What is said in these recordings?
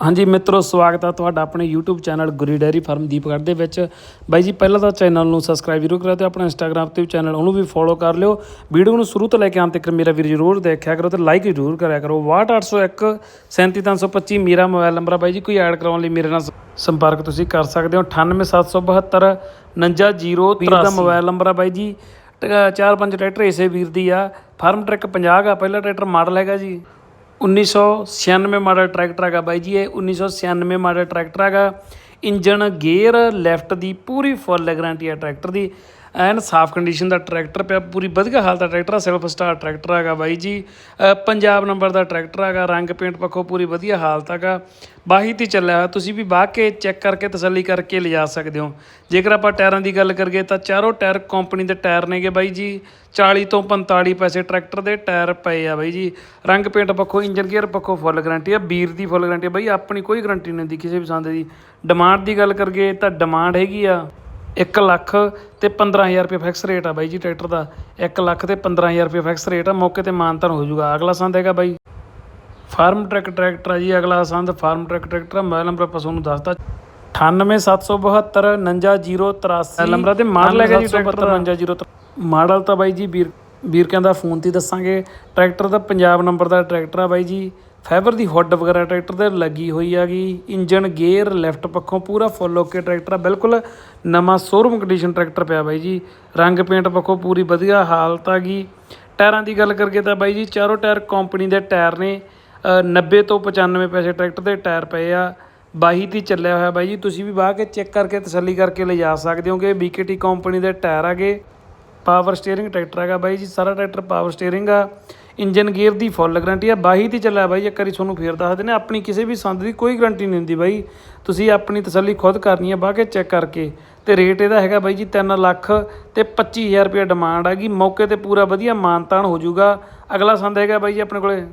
ਹਾਂਜੀ ਮਿੱਤਰੋ ਸਵਾਗਤ ਹੈ ਤੁਹਾਡਾ ਆਪਣੇ YouTube channel Guri dairy farm Deepgarh ਦੇ ਵਿੱਚ। ਬਾਈ ਜੀ ਪਹਿਲਾਂ ਤਾਂ ਚੈਨਲ ਨੂੰ ਸਬਸਕ੍ਰਾਈਬ ਜ਼ਰੂਰ ਕਰਿਓ ਤੇ ਆਪਣਾ Instagram ਤੇ ਵੀ ਚੈਨਲ ਉਹਨੂੰ ਵੀ ਫੋਲੋ ਕਰ ਲਿਓ। ਵੀਡੀਓ ਨੂੰ ਸ਼ੁਰੂ ਤੋਂ ਲੈ ਕੇ ਅੰਤ ਤੱਕ ਮੇਰਾ ਵੀਰ ਜ਼ਰੂਰ ਦੇਖਿਆ ਕਰੋ ਤੇ ਲਾਈਕ ਜ਼ਰੂਰ ਕਰਿਆ ਕਰੋ। 62801 37325 ਮੇਰਾ ਮੋਬਾਈਲ ਨੰਬਰ ਹੈ ਬਾਈ ਜੀ ਕੋਈ ਐਡ ਕਰਾਉਣ ਲਈ ਮੇਰੇ ਨਾਲ ਸੰਪਰਕ ਤੁਸੀਂ ਕਰ ਸਕਦੇ ਹੋ। 98772 490 ਵੀਰ ਦਾ ਮੋਬਾਈਲ ਨੰਬਰ ਹੈ ਬਾਈ ਜੀ। ਚਾਰ ਪੰਜ ਟਰੈਕਟਰ ਇਸੇ ਵੀਰ ਦੀ ਆ। ਫਾਰਮ ਟਰੈਕ 50 ਆ ਪਹਿਲਾ ਟਰੈਕਟਰ ਮਾਡਲ ਹੈਗਾ ਜੀ। 1996 ਮਾਡਲ ਟਰੈਕਟਰ ਹੈਗਾ ਬਾਈ ਜੀ, ਇਹ 1996 ਮਾਡਲ ਟਰੈਕਟਰ ਹੈਗਾ। ਇੰਜਨ ਗੇਅਰ, ਲੈਫਟ ਦੀ ਪੂਰੀ ਫੁੱਲ ਗਾਰੰਟੀ ਹੈ ਟਰੈਕਟਰ ਦੀ। ਐਨ ਸਾਫ਼ ਕੰਡੀਸ਼ਨ ਦਾ ਟਰੈਕਟਰ ਪਿਆ, ਪੂਰੀ ਵਧੀਆ ਹਾਲਤ ਦਾ ਟਰੈਕਟਰ ਆ ਸੈਲਫ ਸਟਾਰ ਟਰੈਕਟਰ ਹੈਗਾ ਬਾਈ ਜੀ। ਪੰਜਾਬ ਨੰਬਰ ਦਾ ਟਰੈਕਟਰ ਹੈਗਾ, ਰੰਗ ਪੇਂਟ ਪੱਖੋਂ ਪੂਰੀ ਵਧੀਆ ਹਾਲਤ ਹੈਗਾ। ਬਾਹੀ ਤੇ ਚੱਲਿਆ ਹੋਇਆ ਤੁਸੀਂ ਵੀ ਬਾਹ ਕੇ ਚੈੱਕ ਕਰਕੇ ਤਸੱਲੀ ਕਰਕੇ ਲਿਜਾ ਸਕਦੇ ਹੋ। ਜੇਕਰ ਆਪਾਂ ਟਾਇਰਾਂ ਦੀ ਗੱਲ ਕਰੀਏ ਤਾਂ ਚਾਰੋਂ ਟਾਇਰ ਕੰਪਨੀ ਦੇ ਟਾਇਰ ਨੇਗੇ ਬਾਈ ਜੀ। 40 ਤੋਂ 45 ਪੈਸੇ ਟਰੈਕਟਰ ਦੇ ਟਾਇਰ ਪਏ ਆ ਬਾਈ ਜੀ। ਰੰਗ ਪੇਂਟ ਪੱਖੋਂ ਇੰਜਨ ਗੇਅਰ ਪੱਖੋਂ ਫੁੱਲ ਗਾਰੰਟੀ ਆ ਵੀਰ ਦੀ ਫੁੱਲ ਗਾਰੰਟੀ ਆ। ਬਾਈ, ਆਪਣੀ ਕੋਈ ਗਾਰੰਟੀ ਨਹੀਂ ਹੁੰਦੀ ਕਿਸੇ ਵੀ ਸੰਦ ਦੀ। ਡਿਮਾਂਡ ਦੀ ਗੱਲ ਕਰੀਏ ਤਾਂ ਡਿਮਾਂਡ ਹੈਗੀ ਆ। 1 ਲੱਖ ਤੇ 15000 ਰੁਪਏ ਫਿਕਸ ਰੇਟ ਆ ਬਾਈ ਜੀ ਟਰੈਕਟਰ ਦਾ। 1 ਲੱਖ ਤੇ 15000 ਰੁਪਏ ਫਿਕਸ ਰੇਟ ਆ ਮੌਕੇ ਤੇ ਮਾਨਤਨ ਹੋ ਜਾਊਗਾ। ਅਗਲਾ ਸੰਦ ਹੈਗਾ ਬਾਈ। ਫਾਰਮ ਟਰੈਕ ਟਰੈਕਟਰ ਆ ਜੀ ਅਗਲਾ ਸੰਦ ਫਾਰਮ ਟਰੈਕ ਟਰੈਕਟਰ ਆ। ਮੋਬਾਈਲ ਨੰਬਰ ਆਪਾਂ ਤੁਹਾਨੂੰ ਦੱਸਤਾ। 98772 59083 ਨੰਬਰ ਤੇ ਮਾਡਲ ਹੈਗਾ ਜੀ 59083 ਮਾਡਲ ਤਾਂ ਬਾਈ ਜੀ ਵੀਰ ਵੀਰ ਕਹਿੰਦਾ ਫੋਨ ਤੇ ਦੱਸਾਂਗੇ। ਟਰੈਕਟਰ ਦਾ ਪੰਜਾਬ ਨੰਬਰ ਦਾ ਟਰੈਕਟਰ ਆ ਬਾਈ ਜੀ। ਫਾਈਬਰ ਦੀ ਹੁੱਡ ਵਗੈਰਾ ਟਰੈਕਟਰ ਦੇ ਲੱਗੀ ਹੋਈ ਹੈਗੀ। ਇੰਜਨ ਗੇਅਰ ਲੈਫਟ ਪੱਖੋਂ ਪੂਰਾ ਫੁੱਲ ਓਕੇ ਟਰੈਕਟਰ ਆ। ਬਿਲਕੁਲ ਨਵਾਂ ਸ਼ੋਰੂਮ ਕੰਡੀਸ਼ਨ ਟਰੈਕਟਰ ਪਿਆ ਬਾਈ ਜੀ। ਰੰਗ ਪੇਂਟ ਪੱਖੋਂ ਪੂਰੀ ਵਧੀਆ ਹਾਲਤ ਆ ਗਈ। ਟਾਇਰਾਂ ਦੀ ਗੱਲ ਕਰਕੇ ਤਾਂ ਬਾਈ ਜੀ ਚਾਰੋਂ ਟਾਇਰ ਕੰਪਨੀ ਦੇ ਟਾਇਰ ਨੇ। ਅ, 90 ਤੋਂ 95 ਪੈਸੇ ਟਰੈਕਟਰ ਦੇ ਟਾਇਰ ਪਏ ਆ। ਬਾਹੀ ਤੇ ਚੱਲਿਆ ਹੋਇਆ ਬਾਈ ਜੀ। ਤੁਸੀਂ ਵੀ ਬਾਹ ਕੇ ਚੈੱਕ ਕਰਕੇ ਤਸੱਲੀ ਕਰਕੇ ਲਿਜਾ ਸਕਦੇ ਹੋਗੇ। BKT ਕੰਪਨੀ ਦੇ ਟਾਇਰ ਹੈਗੇ। ਪਾਵਰ ਸਟੀਅਰਿੰਗ ਟਰੈਕਟਰ ਹੈਗਾ ਬਾਈ ਜੀ। ਸਾਰਾ ਟਰੈਕਟਰ ਪਾਵਰ ਸਟੀਅਰਿੰਗ ਆ। ਇੰਜਨ ਗੇਅਰ ਦੀ ਫੁੱਲ ਗਾਰੰਟੀ ਆ, ਬਾਹੀ ਤੇ ਚੱਲਿਆ ਬਾਈ, ਇੱਕ ਵਾਰੀ ਤੁਹਾਨੂੰ ਫੇਰ ਦੱਸ ਦਿੰਦੇ ਆਪਣੀ ਕਿਸੇ ਵੀ ਸੰਦ ਦੀ ਕੋਈ ਗਾਰੰਟੀ ਨਹੀਂ ਹੁੰਦੀ ਬਾਈ। ਤੁਸੀਂ ਆਪਣੀ ਤਸੱਲੀ ਖੁਦ ਕਰਨੀ ਹੈ ਬਾਹ ਕੇ ਚੈੱਕ ਕਰਕੇ। ਤੇ ਰੇਟ ਇਹਦਾ ਹੈਗਾ ਬਾਈ ਜੀ 3 ਲੱਖ ਤੇ 25000 ਰੁਪਏ ਡਿਮਾਂਡ ਹੈਗੀ ਮੌਕੇ ਤੇ ਪੂਰਾ ਵਧੀਆ ਮਾਨਤਾਨ ਹੋ ਜਾਊਗਾ। ਅਗਲਾ ਸੰਦ ਹੈਗਾ ਬਾਈ ਜੀ ਆਪਣੇ ਕੋਲੇ।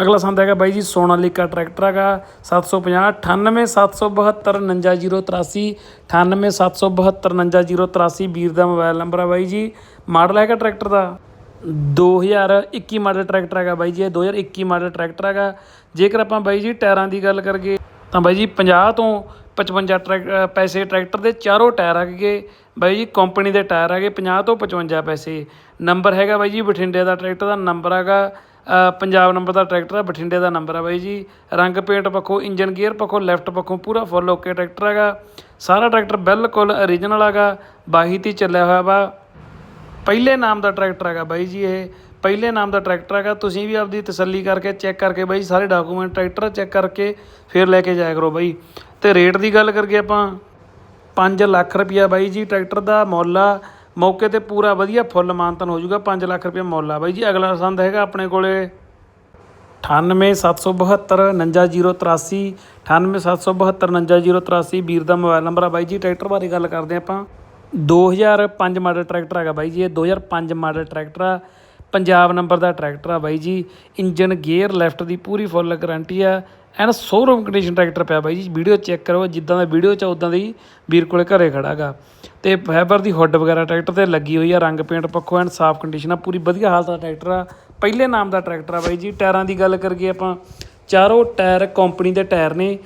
ਅਗਲਾ ਸੰਦ ਹੈਗਾ ਬਾਈ ਜੀ ਸੋਨਾਲੀਕਾ ਟਰੈਕਟਰ ਹੈਗਾ। 750 98772 98772 ਵੀਰ ਦਾ ਮੋਬਾਈਲ ਨੰਬਰ ਆ ਬਾਈ ਜੀ। ਮਾਡਲ ਹੈਗਾ ਟਰੈਕਟਰ ਦਾ। 2021 ਮਾਡਲ ਟਰੈਕਟਰ ਹੈਗਾ ਬਾਈ ਜੀ, ਇਹ 2021 ਮਾਡਲ ਟਰੈਕਟਰ ਹੈਗਾ। ਜੇਕਰ ਆਪਾਂ ਬਾਈ ਜੀ ਟਾਇਰਾਂ ਦੀ ਗੱਲ ਕਰੀਏ, ਤਾਂ ਬਾਈ ਜੀ 50 ਤੋਂ 55 ਟਰੈਕ ਪੈਸੇ ਟਰੈਕਟਰ ਦੇ ਚਾਰੋਂ ਟਾਇਰ ਹੈਗੇ ਬਾਈ ਜੀ ਕੰਪਨੀ ਦੇ ਟਾਇਰ ਹੈਗੇ 50 ਤੋਂ 55 ਪੈਸੇ। ਨੰਬਰ ਹੈਗਾ ਬਾਈ ਜੀ ਬਠਿੰਡੇ ਦਾ ਟਰੈਕਟਰ ਦਾ ਨੰਬਰ ਹੈਗਾ ਪੰਜਾਬ ਨੰਬਰ ਦਾ ਟਰੈਕਟਰ ਹੈ ਬਠਿੰਡੇ ਦਾ ਨੰਬਰ ਹੈ ਬਾਈ ਜੀ। ਰੰਗ ਪੇਂਟ ਪੱਖੋਂ, ਇੰਜਨ ਗੀਅਰ ਪੱਖੋਂ, ਲੈਫਟ ਪੱਖੋਂ ਪੂਰਾ ਫੁੱਲ ਓਕੇ ਟਰੈਕਟਰ ਹੈਗਾ। ਸਾਰਾ ਟਰੈਕਟਰ ਬਿਲਕੁਲ ਓਰੀਜਨਲ ਹੈਗਾ ਬਾਹੀ ਤੇ ਚੱਲਿਆ ਹੋਇਆ ਵਾ। ਪਹਿਲੇ ਨਾਮ ਦਾ ਟਰੈਕਟਰ ਹੈਗਾ ਬਾਈ ਜੀ ਇਹ। ਪਹਿਲੇ ਨਾਮ ਦਾ ਟਰੈਕਟਰ ਹੈਗਾ। ਤੁਸੀਂ ਵੀ ਆਪਦੀ ਤਸੱਲੀ ਕਰਕੇ ਚੈੱਕ ਕਰਕੇ ਬਾਈ ਸਾਰੇ ਡਾਕੂਮੈਂਟ ਟਰੈਕਟਰ ਚੈੱਕ ਕਰਕੇ ਫਿਰ ਲੈ ਕੇ ਜਾਇਆ ਕਰੋ ਬਾਈ। ਤੇ ਰੇਟ ਦੀ ਗੱਲ ਕਰੀਏ ਆਪਾਂ 5 ਲੱਖ ਰੁਪਿਆ ਬਾਈ ਜੀ ਟਰੈਕਟਰ ਦਾ ਮੁੱਲ ਆ। ਮੌਕੇ ਤੇ ਪੂਰਾ ਵਧੀਆ ਫੁੱਲ ਮਾਨਤਨ ਹੋ ਜਾਊਗਾ 5 ਲੱਖ ਰੁਪਇਆ ਮੁੱਲ ਆ ਬਾਈ ਜੀ। ਅਗਲਾ ਸੰਦ ਹੈਗਾ ਆਪਣੇ ਕੋਲੇ 98772 99083 98772 99083 ਵੀਰ ਦਾ ਮੋਬਾਈਲ ਨੰਬਰ ਆ ਬਾਈ ਜੀ। ਟਰੈਕਟਰ ਬਾਰੇ ਗੱਲ ਕਰਦੇ ਆਪਾਂ। 2005 ਮਾਡਲ ਟਰੈਕਟਰ ਹੈਗਾ ਬਾਈ ਜੀ ਇਹ 2005 ਮਾਡਲ ਟਰੈਕਟਰ ਆ। ਪੰਜਾਬ ਨੰਬਰ ਦਾ ਟਰੈਕਟਰ ਆ ਬਾਈ ਜੀ। ਇੰਜਨ ਗੇਅਰ ਲੈਫਟ ਦੀ ਪੂਰੀ ਫੁੱਲ ਗਾਰੰਟੀ ਆ। ਐਨ ਸ਼ੋਰੂਮ ਕੰਡੀਸ਼ਨ ਟਰੈਕਟਰ ਪਿਆ ਬਾਈ ਜੀ। ਵੀਡੀਓ ਚੈੱਕ ਕਰੋ ਜਿੱਦਾਂ ਦਾ ਵੀਡੀਓ ਚ ਉਦਾਂ ਦੀ ਵੀਰ ਕੋਲੇ ਘਰੇ ਖੜਾਗਾ। ਤੇ ਫਾਈਬਰ ਦੀ ਹੁੱਡ ਵਗੈਰਾ ਟਰੈਕਟਰ ਤੇ ਲੱਗੀ ਹੋਈ ਆ ਰੰਗ ਪੇਂਟ ਪੱਖੋਂ ਐਨ ਸਾਫ਼ ਕੰਡੀਸ਼ਨ ਆ ਪੂਰੀ ਵਧੀਆ ਹਾਲਤ ਦਾ ਟਰੈਕਟਰ ਆ। ਪਹਿਲੇ ਨਾਮ ਦਾ ਟਰੈਕਟਰ ਆ ਬਾਈ ਜੀ। ਟਾਇਰਾਂ ਦੀ ਗੱਲ ਕਰੀਏ ਆਪਾਂ ਚਾਰੋਂ ਟਾਇਰ ਕੰਪਨੀ ਦੇ ਟਾਇਰ ਨੇ।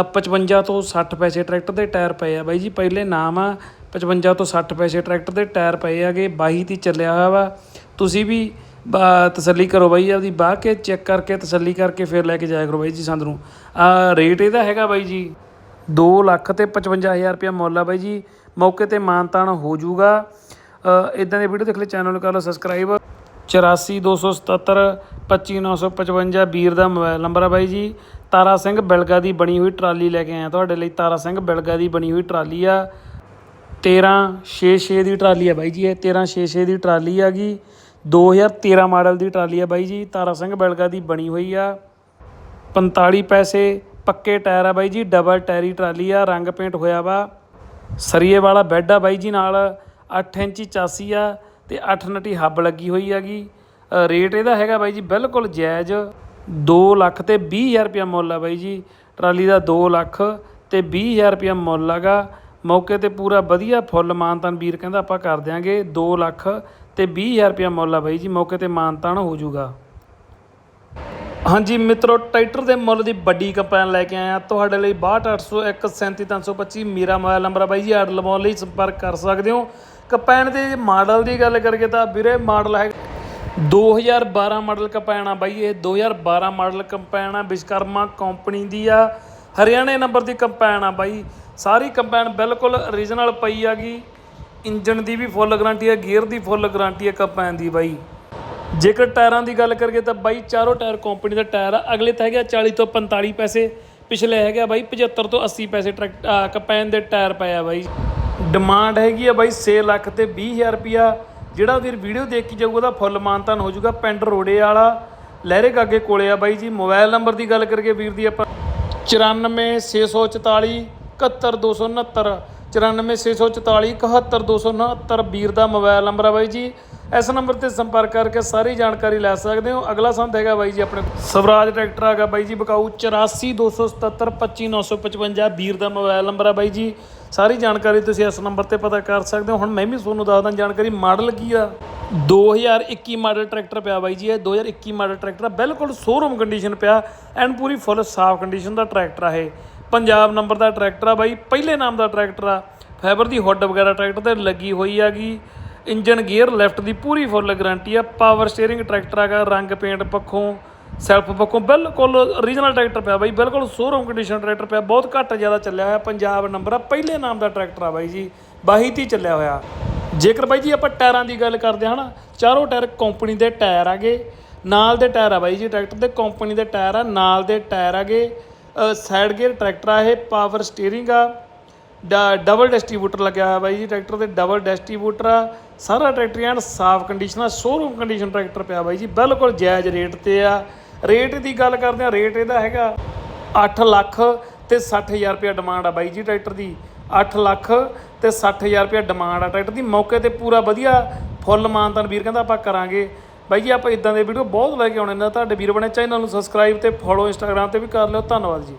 ਅ, 55 ਤੋਂ 60 ਪੈਸੇ ਟਰੈਕਟਰ ਦੇ ਟਾਇਰ ਪਏ ਆ ਬਾਈ ਜੀ। ਪਹਿਲੇ ਨਾਮ ਆ 55 ਤੋਂ 60 ਪੈਸੇ ਟਰੈਕਟਰ ਦੇ ਟਾਇਰ ਪਏ ਆਗੇ 22 ਤੇ ਚੱਲਿਆ ਹੋਇਆ ਵਾ। ਤੁਸੀਂ ਵੀ ਬਾ- ਤਸੱਲੀ ਕਰੋ ਬਾਈ, ਆਪਦੀ ਬਾਹ ਕੇ ਚੈੱਕ ਕਰਕੇ ਤਸੱਲੀ ਕਰਕੇ ਫਿਰ ਲੈ ਕੇ ਜਾਇਆ ਕਰੋ ਬਾਈ ਜੀ ਸੰਦ ਨੂੰ। ਆ ਰੇਟ ਇਹਦਾ ਹੈਗਾ ਬਾਈ ਜੀ 2 ਲੱਖ ਤੇ 55000 ਰੁਪਇਆ ਮੁੱਲ ਆ ਬਾਈ ਜੀ। ਮੌਕੇ ਤੇ ਮਾਨਤਾਨ ਹੋ ਜਾਊਗਾ। ਇਦਾਂ ਦੇ ਵੀਡੀਓ ਦੇਖ ਲਈ, ਚੈਨਲ ਨੂੰ ਕਰ ਲਓ ਸਬਸਕ੍ਰਾਈਬ। 84277 25955 ਵੀਰ ਦਾ ਮੋਬਾਈਲ ਨੰਬਰ ਆ ਬਾਈ ਜੀ। ਤਾਰਾ ਸਿੰਘ ਬਿਲਗਾ ਦੀ ਬਣੀ ਹੋਈ ਟਰਾਲੀ ਲੈ ਕੇ ਆਇਆ ਤੁਹਾਡੇ ਲਈ। ਤਾਰਾ ਸਿੰਘ ਬਿਲਗਾ ਦੀ ਬਣੀ ਹੋਈ ਟਰਾਲੀ ਆ। 1366 ਦੀ ਟਰਾਲੀ ਆ ਬਾਈ ਜੀ, ਇਹ 1366 ਦੀ ਟਰਾਲੀ ਆਗੀ। 2013 ਮਾਡਲ ਦੀ ਟਰਾਲੀ ਆ ਬਾਈ ਜੀ, ਤਾਰਾ ਸਿੰਘ ਬਿਲਗਾ ਦੀ ਬਣੀ ਹੋਈ ਆ। 45 ਪੈਸੇ ਪੱਕੇ ਟਾਇਰ ਆ ਬਾਈ ਜੀ ਡਬਲ ਟਾਇਰੀ ਟਰਾਲੀ ਆ, ਰੰਗ ਪੇਂਟ ਹੋਇਆ ਵਾ। ਸਰੀਏ ਵਾਲਾ ਬੈੱਡ ਆ ਬਾਈ ਜੀ ਨਾਲ 8 ਇੰਚੀ ਚਾਸੀ ਆ ਤੇ 8 ਨਟੀ ਹੱਬ ਲੱਗੀ ਹੋਈ ਹੈਗੀ ਰੇਟ ਇਹਦਾ ਹੈਗਾ ਬਾਈ ਜੀ ਬਿਲਕੁਲ ਜਾਇਜ਼। 2 ਲੱਖ ਤੇ 20000 ਰੁਪਇਆ ਮੁੱਲ ਆ ਬਾਈ ਜੀ, ਟਰਾਲੀ ਦਾ 2 ਲੱਖ ਤੇ 20000 ਰੁਪਇਆ ਮੁੱਲ ਹੈਗਾ ਮੌਕੇ ਤੇ ਪੂਰਾ ਵਧੀਆ ਫੁੱਲ ਮਾਨਤਾਨ ਵੀਰ ਕਹਿੰਦਾ ਆਪਾਂ ਕਰ ਦਿਆਂਗੇ 2 ਲੱਖ ਤੇ 20000 ਰੁਪਇਆ ਮੁੱਲ ਆ ਬਾਈ ਜੀ, ਮੌਕੇ ਤੇ ਮਾਨਤਾਨ ਹੋ ਜਾਊਗਾ। ਹਾਂਜੀ ਮਿੱਤਰੋ, ਟਰੈਕਟਰ ਦੇ ਮੁੱਲ ਦੀ ਵੱਡੀ ਕੰਪੈਨ ਲੈ ਕੇ ਆਇਆ ਤੁਹਾਡੇ ਲਈ 6280137325 ਮੇਰਾ ਮੋਬਾਈਲ ਨੰਬਰ ਆ ਬਾਈ ਜੀ ਆਰਡਰ ਲਵਾਉਣ ਲਈ ਸੰਪਰਕ ਕਰ ਸਕਦੇ ਹੋ। ਕੰਪੈਨ ਦੇ ਮਾਡਲ ਦੀ ਗੱਲ ਕਰੀਏ ਤਾਂ ਵੀਰੇ ਮਾਡਲ ਹੈ 2012 ਮਾਡਲ ਕੰਪੈਨ ਆ ਬਾਈ, ਇਹ 2012 ਮਾਡਲ ਕੰਪੈਨ ਆ ਵਿਸ਼ਕਰਮਾ ਕੰਪਨੀ ਦੀ ਆ। ਹਰਿਆਣੇ ਨੰਬਰ ਦੀ ਕੰਪੈਨ ਆ ਬਾਈ। ਸਾਰੀ ਕੰਪੈਨ ਬਿਲਕੁਲ ਓਰੀਜਨਲ ਪਈ ਆਗੀ। ਇੰਜਨ ਦੀ ਵੀ ਫੁੱਲ ਗਾਰੰਟੀ ਹੈ ਗੀਅਰ ਦੀ ਫੁੱਲ ਗਾਰੰਟੀ ਹੈ ਕੰਪੈਨ ਦੀ ਬਾਈ। ਜੇਕਰ ਟਾਇਰਾਂ ਦੀ ਗੱਲ ਕਰੀਏ ਤਾਂ ਬਾਈ ਚਾਰੋਂ ਟਾਇਰ ਕੰਪਨੀ ਦਾ ਟਾਇਰ ਆ। ਅਗਲੇ ਤਾਂ ਹੈਗਾ 40 ਤੋਂ 45 ਪੈਸੇ। ਪਿਛਲੇ ਹੈਗਾ ਬਾਈ 75 ਤੋਂ 80 ਪੈਸੇ ਟਰੈਕ ਕੰਪੈਨ ਦੇ ਟਾਇਰ ਪਏ ਆ ਬਾਈ। ਡਿਮਾਂਡ ਹੈਗੀ ਆ ਬਾਈ 6 ਲੱਖ ਤੇ 20000 ਰੁਪਿਆ ਜਿਹੜਾ ਵੀਰ ਵੀਡੀਓ ਦੇਖ ਕੇ ਜਾਊਗਾ ਉਹਦਾ ਫੁੱਲ ਮਾਨਤਾਨ ਹੋ ਜਾਊਗਾ ਪਿੰਡ ਰੋੜੇ ਵਾਲਾ। ਲਹਿਰੇ ਕਾਗੇ ਕੋਲੇ ਆ ਬਾਈ ਜੀ। ਮੋਬਾਈਲ ਨੰਬਰ ਦੀ ਗੱਲ ਕਰੀਏ ਵੀਰ ਦੀ ਆਪਾਂ 94644 71269 94644 71269 ਵੀਰ ਦਾ ਮੋਬਾਈਲ ਨੰਬਰ ਆ ਬਾਈ ਜੀ। ਇਸ ਨੰਬਰ ਤੇ ਸੰਪਰਕ ਕਰਕੇ ਸਾਰੀ ਜਾਣਕਾਰੀ ਲੈ ਸਕਦੇ ਹੋ। ਅਗਲਾ ਸੰਦ ਹੈਗਾ ਬਾਈ ਜੀ ਆਪਣੇ ਸਵਰਾਜ ਟਰੈਕਟਰ ਹੈਗਾ ਬਾਈ ਜੀ, ਬਕਾਊ 8427725955 ਵੀਰ ਦਾ ਮੋਬਾਈਲ ਨੰਬਰ ਆ ਬਾਈ ਜੀ। ਸਾਰੀ ਜਾਣਕਾਰੀ ਤੁਸੀਂ ਇਸ ਨੰਬਰ ਤੇ ਪਤਾ ਕਰ ਸਕਦੇ ਹੋ। ਹੁਣ ਮੈਂ ਵੀ ਤੁਹਾਨੂੰ ਦੱਸਦਾ, ਜਾਣਕਾਰੀ ਮਾਡਲ ਕੀ ਆ? 2021 ਮਾਡਲ ਟਰੈਕਟਰ ਪਿਆ ਬਾਈ ਜੀ, ਇਹ 2021 ਮਾਡਲ ਟਰੈਕਟਰ ਆ ਬਿਲਕੁਲ ਸ਼ੋਰੂਮ ਕੰਡੀਸ਼ਨ ਪਿਆ ਐਂਡ ਪੂਰੀ ਫੁੱਲ ਸਾਫ਼ ਕੰਡੀਸ਼ਨ ਦਾ ਟਰੈਕਟਰ ਆ ਇਹ। ਪੰਜਾਬ ਨੰਬਰ ਦਾ ਟਰੈਕਟਰ ਆ ਬਾਈ, ਪਹਿਲੇ ਨਾਮ ਦਾ ਟਰੈਕਟਰ ਆ। ਫਾਈਬਰ ਦੀ ਹੁੱਡ ਵਗੈਰਾ ਟਰੈਕਟਰ ਤੇ ਲੱਗੀ ਹੋਈ ਹੈਗੀ। ਇੰਜਨ ਗੇਅਰ ਲੈਫਟ ਦੀ ਪੂਰੀ ਫੁੱਲ ਗਾਰੰਟੀ ਆ। ਪਾਵਰ ਸਟੀਅਰਿੰਗ ਟਰੈਕਟਰ ਹੈਗਾ, ਰੰਗ ਪੇਂਟ ਪੱਖੋਂ ਸੈਲਫ ਪੱਖੋਂ ਬਿਲਕੁਲ ਓਰੀਜਨਲ ਟਰੈਕਟਰ ਪਿਆ ਬਾਈ, ਬਿਲਕੁਲ ਸ਼ੋਰੂਮ ਕੰਡੀਸ਼ਨ ਟਰੈਕਟਰ ਪਿਆ। ਬਹੁਤ ਘੱਟ ਜ਼ਿਆਦਾ ਚੱਲਿਆ ਹੋਇਆ ਪੰਜਾਬ ਨੰਬਰ ਆ, ਪਹਿਲੇ ਨਾਮ ਦਾ ਟਰੈਕਟਰ ਆ ਬਾਈ ਜੀ। ਬਾਈ ਤੀ ਚੱਲਿਆ ਹੋਇਆ। ਜੇਕਰ ਬਾਈ ਜੀ ਆਪਾਂ ਟਾਇਰਾਂ ਦੀ ਗੱਲ ਕਰਦੇ ਹਾਂ ਨਾ ਚਾਰੋਂ ਟਾਇਰ ਕੰਪਨੀ ਦੇ ਟਾਇਰ ਆਗੇ ਨਾਲ ਦੇ ਟਾਇਰ ਆ ਬਾਈ ਜੀ ਟਰੈਕਟਰ ਦੇ ਕੰਪਨੀ ਦੇ ਟਾਇਰ ਆ, ਨਾਲ ਦੇ ਟਾਇਰ ਆਗੇ ਸਾਈਡ ਗੇਅਰ ਟਰੈਕਟਰ ਆ ਇਹ ਪਾਵਰ ਸਟੀਅਰਿੰਗ ਆ ਡਬਲ ਡਿਸਟ੍ਰੀਬਿਊਟਰ ਲੱਗਿਆ ਹੋਇਆ ਬਾਈ ਜੀ ਟਰੈਕਟਰ ਤੇ ਡਬਲ ਡਿਸਟ੍ਰੀਬਿਊਟਰ ਆ, ਸਾਰਾ ਟਰੈਕਟਰ ਐਨ ਸਾਫ਼ ਕੰਡੀਸ਼ਨ ਆ ਸ਼ੋਰੂਮ ਕੰਡੀਸ਼ਨ ਟਰੈਕਟਰ ਪਿਆ ਬਾਈ ਜੀ, ਬਿਲਕੁਲ ਜਾਇਜ਼ ਰੇਟ ਤੇ ਆ। ਰੇਟ ਦੀ ਗੱਲ ਕਰਦੇ ਆ ਰੇਟ ਇਹਦਾ ਹੈਗਾ 8 ਲੱਖ ਤੇ 60000 ਰੁਪਏ ਡਿਮਾਂਡ ਆ ਬਾਈ ਜੀ ਟਰੈਕਟਰ ਦੀ। 8 ਲੱਖ ਤੇ 60000 ਰੁਪਏ ਡਿਮਾਂਡ ਆ। ਟਰੈਕਟਰ ਦੀ ਮੌਕੇ ਤੇ ਪੂਰਾ ਵਧੀਆ ਫੁੱਲ ਮਾਨਤਾਨ ਵੀਰ ਕਹਿੰਦਾ ਆਪਾਂ ਕਰਾਂਗੇ। ਬਾਈ ਜੀ, ਆਪਾਂ ਇਦਾਂ ਦੇ ਵੀਡੀਓ ਬਹੁਤ ਲੈ ਕੇ ਆਉਣੇ ਨੇ। ਤੁਹਾਡੇ ਵੀਰ ਬਣੇ ਚੈਨਲ ਨੂੰ ਸਬਸਕ੍ਰਾਈਬ ਤੇ ਫੋਲੋ ਇੰਸਟਾਗ੍ਰam ਤੇ ਵੀ ਕਰ ਲਿਓ। ਧੰਨਵਾਦ ਜੀ।